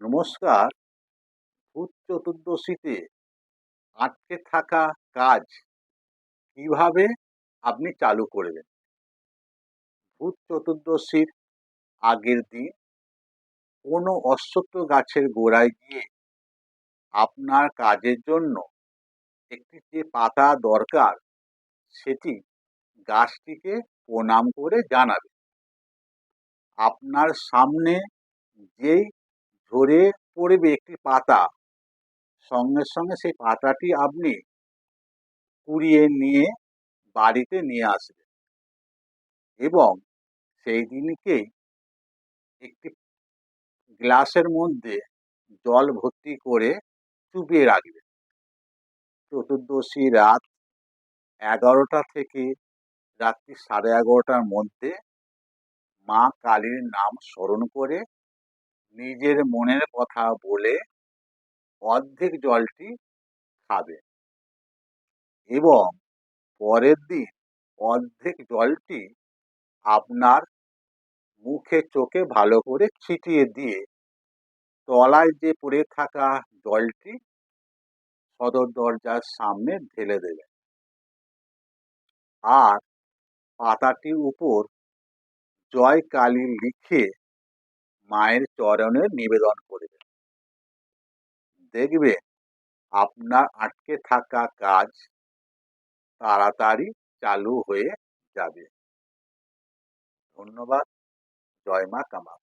নমস্কার। ভূত চতুর্দশীতে আটকে থাকা কাজ কীভাবে আপনি চালু করবেন? ভূত চতুর্দশীর আগের দিন কোনো অশ্বত্থ গাছের গোড়ায় গিয়ে আপনার কাজের জন্য একটি যে পাতা দরকার, সেটি গাছটিকে প্রণাম করে জানাবে। আপনার সামনে যেই ঝরে পড়বে একটি পাতা। সঙ্গে সঙ্গে সেই পাতাটি আপনি কুড়িয়ে নিয়ে বাড়িতে নিয়ে আসবেন। এবং সেই দিনকেই একটি গ্লাসের মধ্যে জল ভর্তি করে চুপিয়ে রাখবেন। চতুর্দশী রাত এগারোটা থেকে রাত্রি সাড়ে এগারোটার মধ্যে মা কালীর নাম স্মরণ করে নিজের মনের কথা বলে অর্ধেক জলটি খাবে। এবং পরের দিন অর্ধেক জলটি আপনার মুখে চোখে ভালো করে ছিটিয়ে দিয়ে তলায় যে পড়ে থাকা জলটি সদর দরজার সামনে ঢেলে দেবেন। আর পাতাটির উপর জয় কালী লিখে মায়ের চরণে নিবেদন করবেন। দেখবে, আপনার আটকে থাকা কাজ তাড়াতাড়ি চালু হয়ে যাবে। ধন্যবাদ। জয়মা কামা